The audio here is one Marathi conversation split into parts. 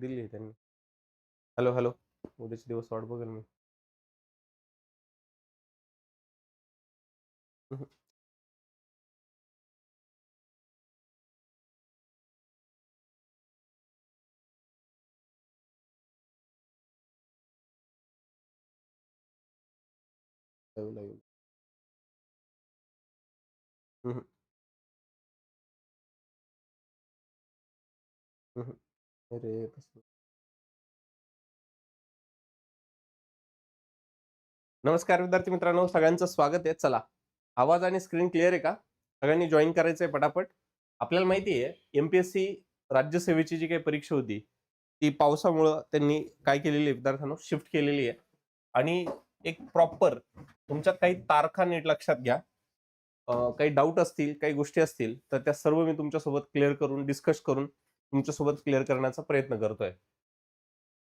दिली आहे त्यांनी. हॅलो हॅलो उद्याचे दिवस वाट बघेल मी. हम्म. Live, अरे नमस्कार विद्यार्थी मित्रांनो सगळ्यांचं स्वागत आहे. चला आवाज आणि स्क्रीन क्लिअर आहे का? सगळ्यांनी जॉईन करायचंय पटापट. आपल्याला माहिती आहे एमपीएससी राज्यसेवेची जी काही परीक्षा होती ती पावसामुळं त्यांनी काय केलेली आहे विद्यार्थ्यांनो? शिफ्ट केलेली आहे. आणि एक प्रॉपर तुमच्या काही तारखा नीट लक्षात घ्या. काही डाऊट असतील काही गोष्टी असतील तर त्या सर्व मी तुमच्यासोबत क्लिअर करून डिस्कस करून तुमच्यासोबत क्लिअर करण्याचा प्रयत्न करतोय.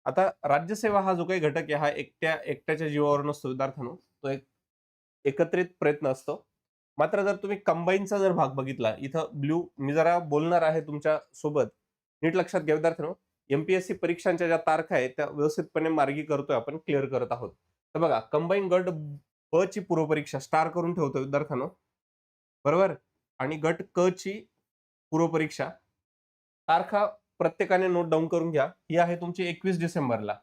आता राज्यसेवा हा जो काही घटक आहे हा एकट्या एकट्याच्या जीवावर नसतो विद्यार्थ्यांनो तो एक एकत्रित प्रयत्न असतो. मात्र जर तुम्ही कंबाईनचा जर भाग बघितला इथं ब्ल्यू मी जरा बोलणार आहे तुमच्यासोबत नीट लक्षात घ्या विद्यार्थ्यांनो. एमपीएससी परीक्षांच्या ज्या तारखा आहेत त्या व्यवस्थितपणे मार्गी करतोय आपण क्लिअर करत आहोत. तर बघा कंबाईन गट ब ची पूर्वपरीक्षा स्टार करून ठेवतो विद्यार्थ्यांनो. बरोबर? आणि गट क ची पूर्वपरीक्षा तारखा प्रत्येकाने नोट डाऊन करून घ्या. ही आहे तुमची एकवीस डिसेंबरला.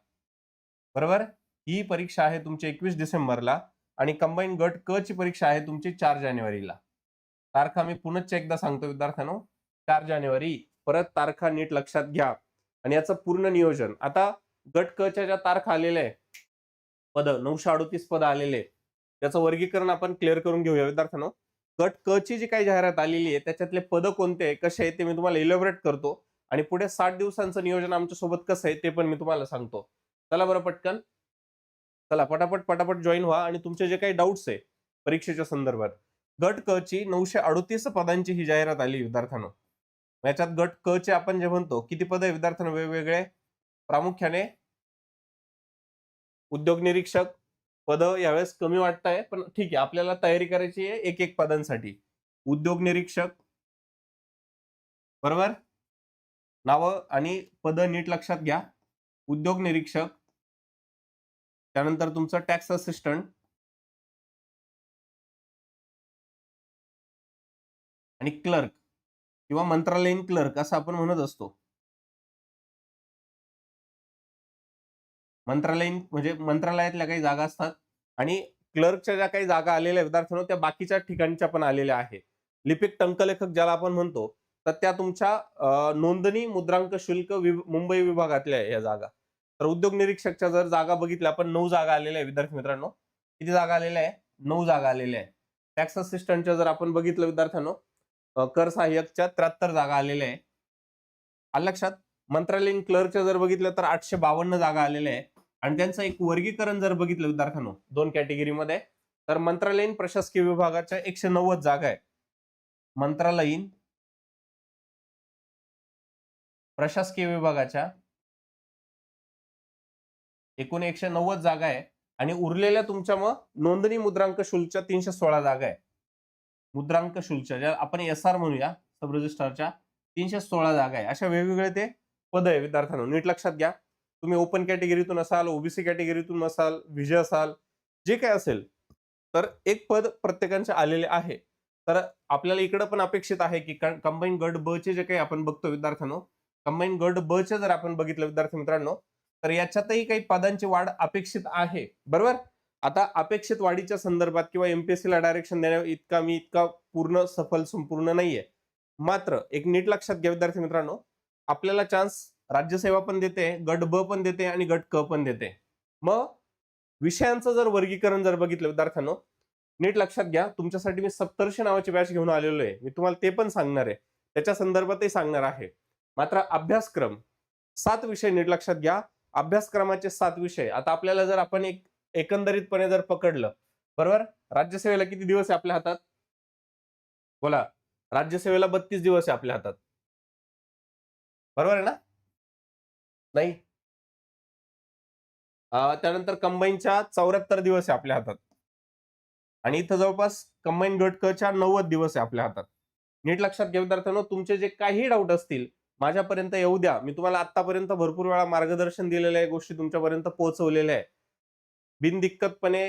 बरोबर? ही परीक्षा आहे तुमची एकवीस डिसेंबरला आणि कंबाईन गट क ची परीक्षा आहे तुमची चार जानेवारीला. तारखा मी पुनश्च एकदा सांगतो विद्यार्थ्यांनो. चार जानेवारी. परत तारखा नीट लक्षात घ्या. आणि याचं पूर्ण नियोजन. आता गट क च्या ज्या तारखा आलेल्या आहे पद नऊशे अडोतीस पद आलेले आहे त्याचं वर्गीकरण आपण क्लिअर करून घेऊया विद्यार्थ्यांनो. गट क ची जी काही जाहिरात आलेली आहे त्याच्यातले पद कोणते आहे कसे आहे ते मी तुम्हाला इलेबरेट करतो. आणि पुढे साठ दिवसांचं नियोजन आमच्यासोबत कसं आहे ते पण मी तुम्हाला सांगतो. चला बरं पटकन. चला पटापट पटापट जॉईन व्हा आणि तुमचे जे काही डाऊट्स आहे परीक्षेच्या संदर्भात. गट क ची नऊशे अडुतीस पदांची ही जाहिरात आली विद्यार्थ्यांना. याच्यात गट क चे आपण जे म्हणतो किती पद आहे वेगवेगळे. प्रामुख्याने. उद्योग निरीक्षक पद यावेळेस कमी वाटत आहे पण ठीक आहे आपल्याला तयारी करायची आहे एक एक पदांसाठी. उद्योग निरीक्षक. बरोबर? नावं आणि पद नीट लक्षात घ्या. उद्योग निरीक्षक. त्यानंतर तुमचं टॅक्स असिस्टंट. आणि क्लर्क किंवा मंत्रालयीन क्लर्क असं आपण म्हणत असतो. मंत्रालयीन म्हणजे मंत्रालयातल्या काही जागा असतात आणि क्लर्कच्या ज्या काही जागा आलेल्या विद्यार्थ्यांनो त्या बाकीच्या ठिकाणच्या पण आलेल्या आहे लिपिक टंकलेखक ज्याला आपण म्हणतो तर त्या तुमच्या नोंदणी मुद्रांक शुल्क विभ- मुंबई विभागातल्या या जागा. तर उद्योग निरीक्षकच्या जर जागा बघितल्या आपण नऊ जागा आलेल्या आहे विद्यार्थी मित्रांनो. किती जागा आलेल्या आहे नऊ जागा आलेल्या आहे टॅक्स असिस्टंटच्या जर आपण बघितलं विद्यार्थ्यांनो कर सहाय्यकच्या त्र्याहत्तर जागा आलेल्या आहे लक्षात? मंत्रालयीन क्लर्कच्या जर बघितलं तर आठशे बावन्न जागा आलेल्या आहे आणि त्यांचं एक वर्गीकरण जर बघितलं विद्यार्थ्यांनो दोन कॅटेगरीमध्ये तर मंत्रालयीन प्रशासकीय विभागाच्या एकशे नव्वद जागा आहे मंत्रालयीन प्रशासकीय विभागाच्या एकूण एकशे नव्वद जागा आहे आणि उरलेल्या तुमच्या मग नोंदणी मुद्रांक शुल्कच्या तीनशे सोळा जागा आहे मुद्रांक शुल्कच्या ज्या आपण एस आर म्हणूया सब रजिस्ट्रारच्या तीनशे सोळा जागा आहे. अशा वेगवेगळे ते पद आहे विद्यार्थ्यांना नीट लक्षात घ्या. तुम्ही ओपन कॅटेगरीतून असाल ओबीसी कॅटेगरीतून असाल विजय असाल जे काय असेल तर एक पद प्रत्येकांचे आलेले आहे. तर आपल्याला इकडं पण अपेक्षित आहे की कंबाईन गट ब चे जे काही आपण बघतो विद्यार्थ्यांनो कंबाईन गट ब चे जर आपण बघितलं विद्यार्थी मित्रांनो तर याच्यातही काही पदांची वाढ अपेक्षित आहे. बरोबर? आता अपेक्षित वाढीच्या संदर्भात किंवा एमपीएससी ला डायरेक्शन देण्या इतका मी इतका पूर्ण सफल संपूर्ण नाहीये. मात्र एक नीट लक्षात घ्या विद्यार्थी मित्रांनो आपल्याला चान्स राज्यसेवा पण देते गट ब पण देते आणि गट क पण देते. मग विषयांचं जर वर्गीकरण जर बघितलं विद्यार्थ्यांनो नीट लक्षात घ्या तुमच्यासाठी मी सप्तर्षी नावाची बॅच घेऊन आलेलो आहे. मी तुम्हाला ते पण सांगणार आहे. त्याच्या संदर्भातही सांगणार आहे. मात्र अभ्यासक्रम सात विषय नीट लक्षात घ्या. अभ्यासक्रमाचे सात विषय. आता आपल्याला जर आपण एक एकंदरीतपणे जर पकडलं बरोबर? राज्यसेवेला किती दिवस आहे आपल्या हातात? बोला. राज्यसेवेला बत्तीस दिवस आहे आपल्या हातात. बरोबर आहे ना? नाही? त्यानंतर कंबाईनच्या चौऱ्याहत्तर दिवस आहे आपल्या हातात. आणि इथं जवळपास कंबाईन गट नव्वद दिवस आहे आपल्या हातात. नीट लक्षात घ्या विद्यार्थ्यांनो तुमचे जे काही डाऊट असतील माझ्यापर्यंत येऊ द्या. मी तुम्हाला आतापर्यंत भरपूर वेळा मार्गदर्शन दिलेलं आहे गोष्टी तुमच्यापर्यंत पोहोचवलेल्या आहे बिनदिक्कतपणे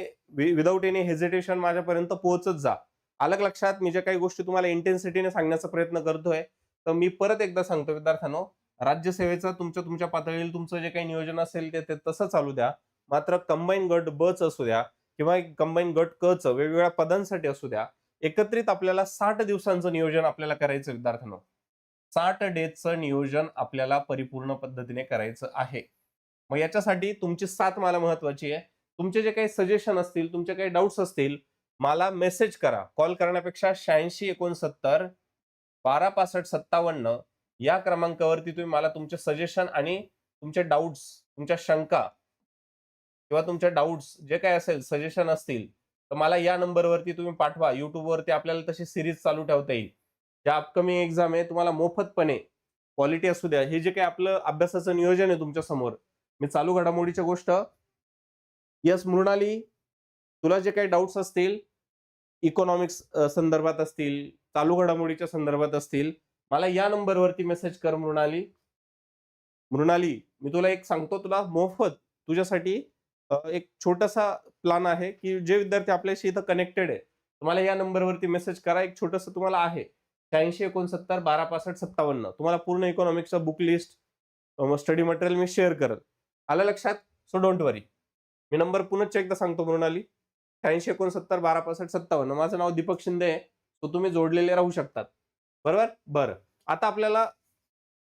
विदाऊट एनी हेजिटेशन माझ्यापर्यंत पोहोचत जा. अलग लक्षात मी ज्या काही गोष्टी तुम्हाला इंटेन्सिटीने सांगण्याचा प्रयत्न करतोय तर मी परत एकदा सांगतो विद्यार्थ्यांनो राज्यसेवेचं तुमच्या तुमच्या पातळीवर तुमचं जे काही नियोजन असेल ते ते तसं चालू द्या. मात्र कंबाईन गट बच असू द्या किंवा कंबाईन गट क च वेगवेगळ्या पदांसाठी असू द्या एकत्रित आपल्याला साठ दिवसांचं नियोजन आपल्याला करायचं विद्यार्थ्यांना. साठ डेजचं नियोजन आपल्याला परिपूर्ण पद्धतीने करायचं आहे. मग याच्यासाठी तुमची साथ मला महत्वाची आहे. तुमचे जे काही सजेशन असतील तुमचे काही डाऊट्स असतील मला मेसेज करा. कॉल करण्यापेक्षा शहाऐंशी एकोणसत्तर बारा पासष्ट सत्तावन्न या क्रमांकावरती तुम्ही मला तुमचे सजेशन आणि तुमचे डाऊट्स तुमच्या शंका किंवा तुमच्या डाऊट्स जे काही असेल सजेशन असतील तर मला या नंबरवरती तुम्ही पाठवा. युट्यूबवरती आपल्याला तशी सिरीज चालू ठेवता येईल. ज्या अपकमिंग एक्झाम आहे तुम्हाला मोफतपणे क्वालिटी असू द्या. हे जे काही आपलं अभ्यासाचं नियोजन आहे तुमच्यासमोर मी चालू घडामोडीच्या गोष्ट. यस मृणाली तुला जे काही डाऊट्स असतील इकॉनॉमिक्स संदर्भात असतील चालू घडामोडीच्या संदर्भात असतील मला या नंबरवरती मेसेज कर मृणाली. मृणाली मी तुला एक सांगतो तुला मोफत तुझ्यासाठी एक छोटासा प्लान आहे की जे विद्यार्थी आपल्याशी इथं कनेक्टेड आहे तुम्हाला या नंबरवरती मेसेज करा. एक छोटस तुम्हाला आहे शहाऐंशी एकोणसत्तर बारा पासष्ट सत्तावन्न. तुम्हाला पूर्ण इकॉनॉमिक्सचा बुक लिस्ट स्टडी मटेरियल मी शेअर करत आलं लक्षात? सो डोंट वरी मी नंबर पुनश्च एकदा सांगतो मृणाली. शहाऐंशी एकोणसत्तर बारा पासष्ट सत्तावन्न. माझं नाव दीपक शिंदे आहे. तो तुम्ही जोडलेले राहू शकतात. बरोबर? बरं. आता आपल्याला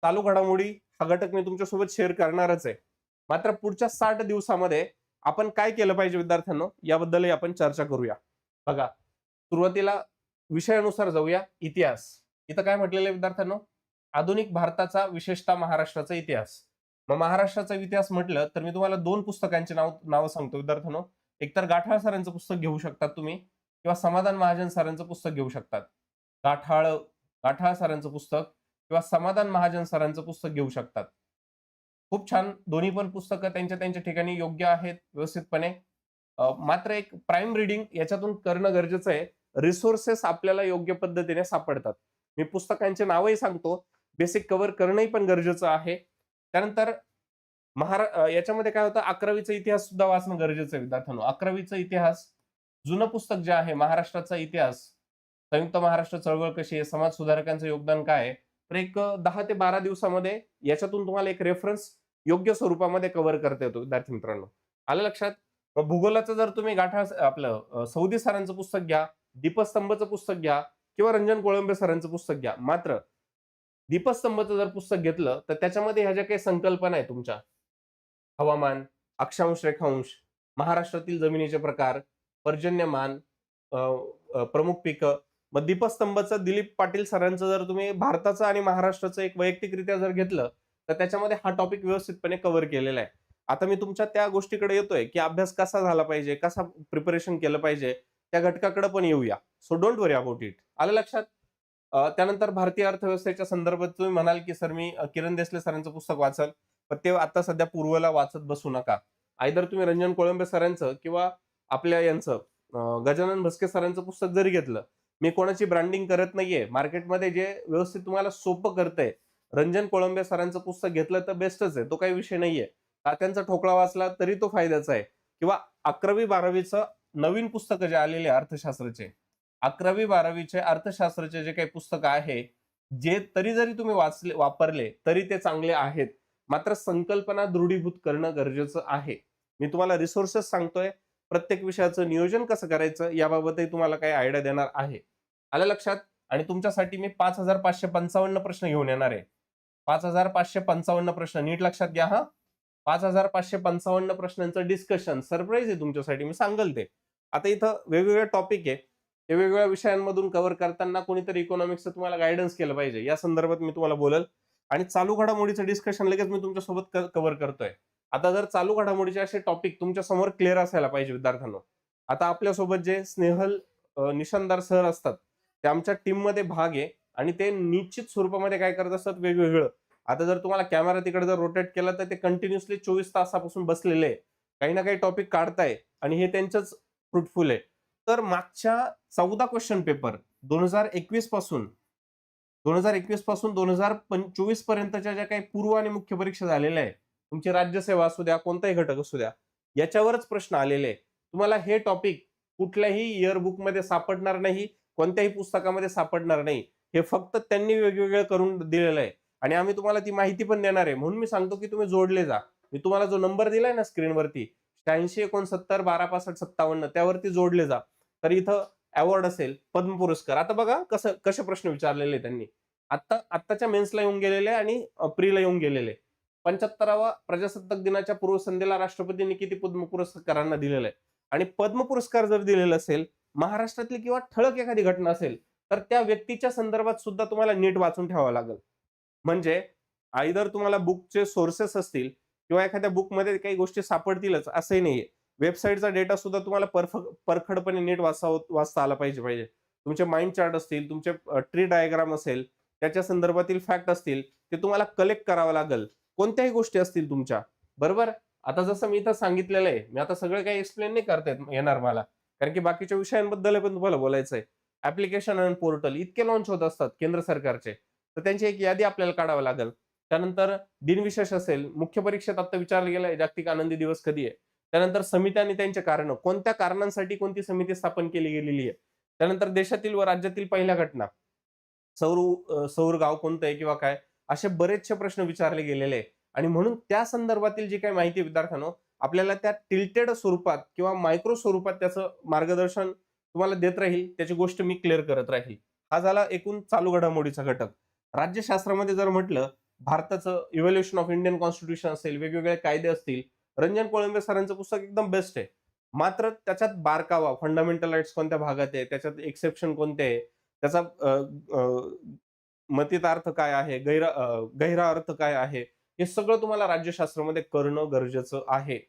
चालू घडामोडी हा घटक मी तुमच्यासोबत शेअर करणारच आहे. मात्र पुढच्या साठ दिवसामध्ये आपण काय केलं पाहिजे विद्यार्थ्यांनो? याबद्दलही आपण चर्चा करूया. बघा सुरुवातीला विषयानुसार जाऊया. इतिहास. इथं काय म्हटलेलं आहे विद्यार्थ्यांनो? आधुनिक भारताचा विशेषतः महाराष्ट्राचा इतिहास. मग महाराष्ट्राचा इतिहास म्हटलं तर मी तुम्हाला दोन पुस्तकांची नाव नावं सांगतो विद्यार्थ्यांनो. एकतर गाठाळ सरांचं पुस्तक घेऊ शकतात तुम्ही किंवा समाधान महाजन सरांचं पुस्तक घेऊ शकतात. गाठाळ गाठाळ सरांचं पुस्तक किंवा समाधान महाजन सरांचं पुस्तक घेऊ शकतात. खूप छान. दोन्ही पण पुस्तकं त्यांच्या त्यांच्या ठिकाणी योग्य आहेत व्यवस्थितपणे. मात्र एक प्राईम रिडिंग याच्यातून करणं गरजेचं आहे. रिसोर्सेस आपल्याला योग्य पद्धतीने सापडतात. मी पुस्तकांचे नावही सांगतो. बेसिक कव्हर करणंही पण गरजेचं आहे. त्यानंतर महारा याच्यामध्ये काय होतं? अकरावीचा इतिहास सुद्धा वाचणं गरजेचं आहे विद्यार्थ्यांनो. अकरावीचा इतिहास जुनं पुस्तक जे आहे महाराष्ट्राचा इतिहास संयुक्त महाराष्ट्र चळवळ कशी आहे? समाज सुधारकांचं योगदान काय आहे? तर एक दहा ते बारा दिवसामध्ये याच्यातून तुम्हाला एक रेफरन्स योग्य स्वरूपामध्ये कव्हर करता येतो विद्यार्थी मित्रांनो. आलं लक्षात? भूगोलाचं जर तुम्ही गाठा आपलं सौदी सरांचं पुस्तक घ्या दीपस्तंभचं पुस्तक घ्या किंवा रंजन कोळंबे सरांचं पुस्तक घ्या मात्र दीपस्तंभचं जर पुस्तक घेतलं तर त्याच्यामध्ये ह्या ज्या काही संकल्पना आहे तुमच्या हवामान अक्षांश रेखांश महाराष्ट्रातील जमिनीचे प्रकार पर्जन्यमान प्रमुख पिकं मग दीपस्तंभचं दिलीप पाटील सरांचं जर तुम्ही भारताचं आणि महाराष्ट्राचं एक वैयक्तिकरित्या जर घेतलं तर त्याच्यामध्ये हा टॉपिक व्यवस्थितपणे कव्हर केलेला आहे. आता मी तुमच्या त्या गोष्टीकडे येतोय की अभ्यास कसा झाला पाहिजे कसा प्रिपरेशन केलं पाहिजे त्या घटकाकडे पण येऊया. So don't worry about it आलं लक्षात? त्यानंतर भारतीय अर्थव्यवस्थेच्या संदर्भात तुम्ही म्हणाल की सर मी किरण देसले सरांचं पुस्तक वाचल पण ते आता सध्या पूर्वला वाचत बसू नका. आयदर तुम्ही रंजन कोळंबे सरांचं किंवा आपल्या यांचं गजानन भस्के सरांचं पुस्तक जरी घेतलं मी कोणाची ब्रँडिंग करत नाहीये. मार्केटमध्ये जे व्यवस्थित तुम्हाला सोपं करतंय. रंजन कोळंबे सरांचं पुस्तक घेतलं तर बेस्टच आहे. तो काही विषय नाहीये. तात्यांचा ठोकळा वाचला तरी तो फायद्याचा आहे. किंवा अकरावी बारावीचं नवीन पुस्तकं जे आलेले अर्थशास्त्राचे. अकरावी बारावीचे अर्थशास्त्राचे जे काही पुस्तक आहे जे तरी जरी तुम्ही वाचले वापरले तरी ते चांगले आहेत. मात्र संकल्पना दृढीभूत करणं गरजेचं आहे. मी तुम्हाला रिसोर्सेस सांगतोय. प्रत्येक विषयाचं नियोजन कसं करायचं याबाबतही तुम्हाला काही आयडिया देणार आहे. आलं लक्षात? आणि तुमच्यासाठी मी पाच हजार पाचशे पंचावन्न प्रश्न घेऊन येणार आहे. पाच हजार पाचशे पंचावन्न प्रश्न नीट लक्षात घ्या हा. पाच हजार पाचशे पंचावन्न प्रश्नांचं डिस्कशन सरप्राईज आहे तुमच्यासाठी मी सांगल ते. आता इथं वेगवेगळे टॉपिक आहे. ते वेगवेगळ्या विषयांमधून कव्हर करताना कोणीतरी इकॉनॉमिक्सचं तुम्हाला गायडन्स केलं पाहिजे. या संदर्भात मी तुम्हाला बोलल. आणि चालू घडामोडीचं डिस्कशन लगेच मी तुमच्यासोबत कव्हर करतोय. आता जर चालू घडामोडीचे असे टॉपिक तुमच्यासमोर क्लिअर असायला पाहिजे विद्यार्थ्यांना. आता आपल्यासोबत जे स्नेहल निशानदार सर असतात ते आमच्या टीममध्ये भाग आहे आणि ते निश्चित स्वरूपामध्ये काय करत असतात वेगवेगळं. आता जर तुम्हाला कॅमेरा तिकडे जर रोटेट केला तर ते कंटिन्युअसली चोवीस तासापासून बसलेले आहे. काही ना काही टॉपिक काढताय आणि हे त्यांचंच फ्रुटफुल आहे. तर मागच्या चौदा क्वेश्चन पेपर दोन हजार एकवीसपासून दोन हजार एकवीसपासून दोन हजार चोवीस पर्यंतच्या ज्या काही पूर्व आणि मुख्य परीक्षा झालेल्या आहे तुमची राज्यसेवा असू द्या कोणताही घटक असू द्या याच्यावरच प्रश्न आलेले आहे तुम्हाला हे टॉपिक कुठल्याही इयरबुकमध्ये सापडणार नाही कोणत्याही पुस्तकामध्ये सापडणार नाही. हे फक्त त्यांनी वेगवेगळं करून दिलेलं आहे. आणि आम्ही तुम्हाला ती माहिती पण देणार आहे. म्हणून मी सांगतो की तुम्ही जोडले जा. मी तुम्हाला जो नंबर दिलाय ना स्क्रीनवरती शहाऐंशी एकोणसत्तर बारा पासष्ट सत्तावन्न त्यावरती जोडले जा. तर इथं अवॉर्ड असेल पद्म पुरस्कार. आता बघा कसं कसे प्रश्न विचारलेले त्यांनी. आता आत्ताच्या मेन्सला येऊन गेलेले आणि प्रीला येऊन गेलेले पंच्याहत्तरावा प्रजासत्ताक दिनाच्या पूर्वसंध्येला राष्ट्रपतींनी किती पद्म पुरस्कारांना दिलेलं? आहे आणि पद्म पुरस्कार जर दिलेला असेल महाराष्ट्रातली किंवा ठळक एखादी घटना असेल तर त्या व्यक्तीच्या संदर्भात सुद्धा तुम्हाला नीट वाचून ठेवावं लागेल. म्हणजे आईदर तुम्हाला बुकचे सोर्सेस असतील किंवा एखाद्या बुकमध्ये काही गोष्टी सापडतीलच असंही नाहीये. वेबसाईटचा डेटा सुद्धा तुम्हाला परफ परखडपणे नीट वाचाव वाचता आला पाहिजे पाहिजे. तुमचे माइंड चार्ट असतील तुमचे ट्री डायग्राम असेल त्याच्या संदर्भातील फॅक्ट असतील ते तुम्हाला कलेक्ट करावं लागेल. कोणत्याही गोष्टी असतील तुमच्या. बरोबर? आता जसं मी इथं सांगितलेलं आहे मी आता सगळं काही एक्सप्लेन नाही करता येत- येणार मला. कारण की बाकीच्या विषयांबद्दल पण तुम्हाला बोलायचं आहे ऍप्लिकेशन आणि पोर्टल इतके लॉन्च होत असतात केंद्र सरकारचे. तर त्यांची एक यादी आपल्याला काढावं लागेल. त्यानंतर दिनविशेष असेल मुख्य परीक्षेत आता विचारलं गेलंय जागतिक आनंदी दिवस कधी आहे? त्यानंतर समित्या आणि त्यांचे कारण. कोणत्या कारणांसाठी कोणती समिती स्थापन केली गेलेली आहे? त्यानंतर देशातील व राज्यातील पहिल्या घटना. सौर सौर गाव कोणतं आहे किंवा काय? असे बरेचसे प्रश्न विचारले गेलेले. आहे आणि म्हणून त्या संदर्भातील जी काही माहिती विद्यार्थ्यांनो आपल्याला त्या टिल्टेड स्वरूपात किंवा मायक्रो स्वरूपात त्याचं मार्गदर्शन तुम्हाला देत राहील. त्याची गोष्ट मी क्लिअर करत राहील. हा झाला एकूण चालू घडामोडीचा घटक. राज्यशास्त्रामध्ये जर म्हटलं भारताचं इव्हल्युशन ऑफ इंडियन कॉन्स्टिट्यूशन असेल वेगवेगळे कायदे असतील रंजन कोळंबे सरांचं पुस्तक एकदम बेस्ट आहे. मात्र त्याच्यात बारकावा फंडामेंटल राईट्स कोणत्या भागात आहे त्याच्यात एक्सेप्शन कोणते आहे त्याचा मतितार्थ मतीत अर्थ काय आहे? गैरा गहिरा अर्थ काय आहे? हे सगळं तुम्हाला राज्यशास्त्रामध्ये करणं गरजेचं आहे.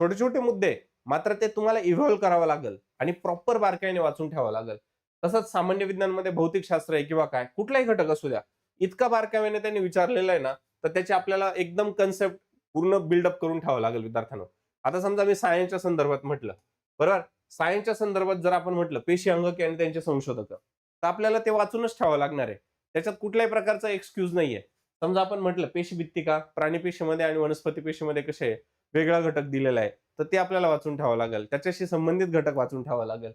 छोटे छोटे मुद्दे मात्र ते तुम्हाला इव्हॉल्व्ह करावं लागेल आणि प्रॉपर बारकाईने वाचून ठेवावं लागेल. तसंच सामान्य विज्ञानमध्ये भौतिक शास्त्र आहे किंवा काय कुठलाही घटक असू द्या इतका बारकाव्याने त्यांनी विचारलेला आहे ना तर त्याची आपल्याला एकदम कन्सेप्ट पूर्ण बिल्डअप करून ठेवावं लागेल विद्यार्थ्यांना. आता समजा मी सायन्सच्या संदर्भात म्हटलं बरोबर? सायन्सच्या संदर्भात जर आपण म्हटलं पेशी अंगके आणि त्यांचे संशोधक तर आपल्याला ते वाचूनच ठेवावं लागणार आहे. त्याच्यात कुठल्याही प्रकारचा एक्सक्यूज नाहीये. समजा आपण म्हटलं पेशी भित्तिका प्राणी पेशीमध्ये आणि वनस्पती पेशीमध्ये कसे वेगळा घटक दिलेला आहे. तर ते आपल्याला वाचून ठेवावं लागेल. त्याच्याशी संबंधित घटक वाचून ठेवावं लागेल.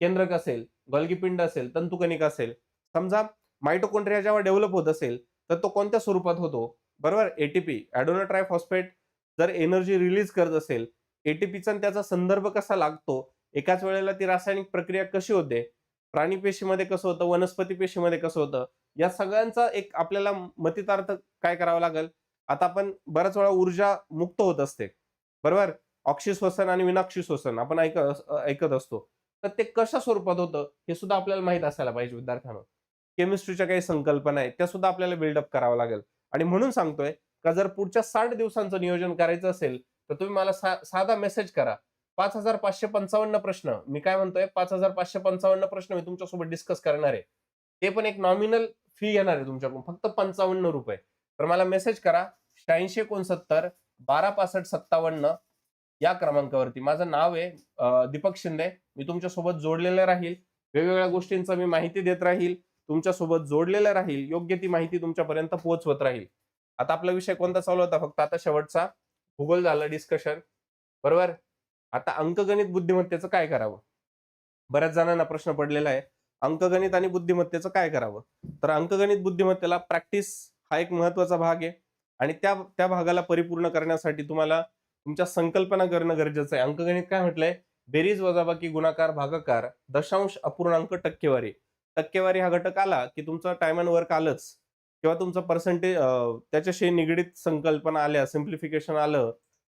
केंद्रक असेल? गोल्गीपिंड असेल तंतुकणिका असेल. समजा मायटोकॉन्ड्रिया जेव्हा डेव्हलप होत असेल तर तो कोणत्या स्वरूपात होतो? बरोबर? एटीपी ऍडोनाट्राय फॉस्फेट जर एनर्जी रिलीज करत असेल एटीपीचा त्याचा संदर्भ कसा लागतो? एकाच वेळेला ती रासायनिक प्रक्रिया कशी होते? प्राणी पेशीमध्ये कसं होतं वनस्पती पेशीमध्ये कसं होतं या सगळ्यांचा एक आपल्याला मतितार्थ काय करावं लागेल? आता आपण बऱ्याच वेळा ऊर्जा मुक्त होत असते. बरोबर? ऑक्सी श्वसन आणि विनाक्षी श्वसन आपण ऐक ऐकत असतो. तर ते कशा स्वरूपात होतं हे सुद्धा आपल्याला माहीत असायला पाहिजे विद्यार्थ्यांना. केमिस्ट्रीच्या काही संकल्पना आहेत त्या सुद्धा आपल्याला बिल्डअप करावं लागेल. आणि म्हणून सांगतोय का जर पुढच्या साठ दिवसांचं नियोजन करायचं असेल तर तुम्ही मला सा- साधा मेसेज करा. पाच हजार पाचशे पंचावन्न प्रश्न. मी काय म्हणतोय? पाच हजार पाचशे पंचावन्न प्रश्न मी तुमच्यासोबत डिस्कस करणार आहे. ते पण एक नॉमिनल फी येणार आहे तुमच्याकडून. फक्त पंचावन्न रुपये. तर मला मेसेज करा. शहाऐंशी एकोणसत्तर बारा पासष्ट सत्तावन्न या क्रमांकावरती. माझं नाव आहे दीपक शिंदे. मी तुमच्यासोबत जोडलेलं राहील. वेगवेगळ्या गोष्टींचा मी माहिती देत राहील. तुमच्यासोबत जोडलेलं राहील. योग्य ती माहिती तुमच्यापर्यंत पोहोचवत राहील. आता आपला विषय कोणता चालू होता? फक्त आता शेवटचा. भूगोल झालं डिस्कशन बरोबर? आता अंकगणित बुद्धिमत्तेचं काय करावं? बऱ्याच जणांना प्रश्न पडलेला आहे. अंकगणित आणि बुद्धिमत्तेचं काय करावं? तर अंकगणित बुद्धिमत्तेला प्रॅक्टिस हा एक महत्त्वाचा भाग आहे. आणि त्या त्या भागाला परिपूर्ण करण्यासाठी तुम्हाला तुमच्या संकल्पना करणं गरजेचं आहे. अंकगणित काय म्हटलंय? बेरीज वजाबाकी गुणाकार भागाकार दशांश अपूर्णांक टक्केवारी. टक्केवारी हा घटक आला की तुमचा टाइम अँड वर्क आलंच. किंवा तुमचं पर्सेंटेज त्याच्याशी निगडीत संकल्पना आल्या सिम्प्लिफिकेशन आलं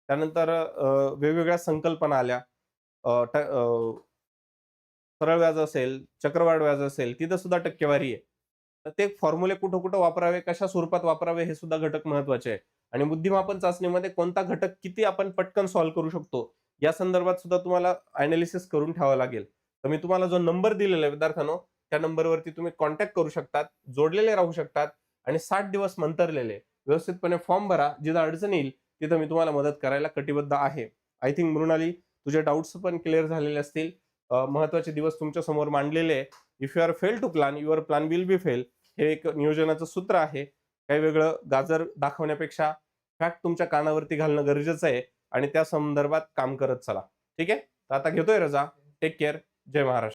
त्यानंतर वेगवेगळ्या संकल्पना आल्या. सरळ व्याज असेल चक्रवाढ व्याज असेल तिथं सुद्धा टक्केवारी आहे. तर ते फॉर्म्युले कुठं कुठं वापरावे कशा स्वरूपात वापरावे हे सुद्धा घटक महत्त्वाचे आहे आणि बुद्धिमापन चाचणीमध्ये कोणता घटक किती आपण पटकन सॉल्व्ह करू शकतो या संदर्भात सुद्धा तुम्हाला अनालिसिस करून ठेवावं लागेल. तर मी तुम्हाला जो नंबर दिलेला आहे विद्यार्थ्यांनो त्या नंबरवरती तुम्ही कॉन्टॅक्ट करू शकतात जोडलेले राहू शकतात आणि साठ दिवस मंतरलेले. व्यवस्थितपणे फॉर्म भरा जिथं अडचण येईल तिथं मी तुम्हाला मदत करायला कटिबद्ध आहे. आय थिंक मृणाली तुझे डाऊट्स पण क्लिअर झालेले असतील. महत्त्वाचे दिवस तुमच्यासमोर मांडलेले if you are fail to plan your plan will be fail हे एक नियोजनाचं सूत्र आहे. काही वेगळं गाजर दाखवण्यापेक्षा फॅक्ट तुमच्या कानावरती घालणं गरजेचं आहे आणि त्या संदर्भात काम करत चला. ठीक आहे? तर आता घेतोय रजा. टेक केअर जय महाराष्ट्र.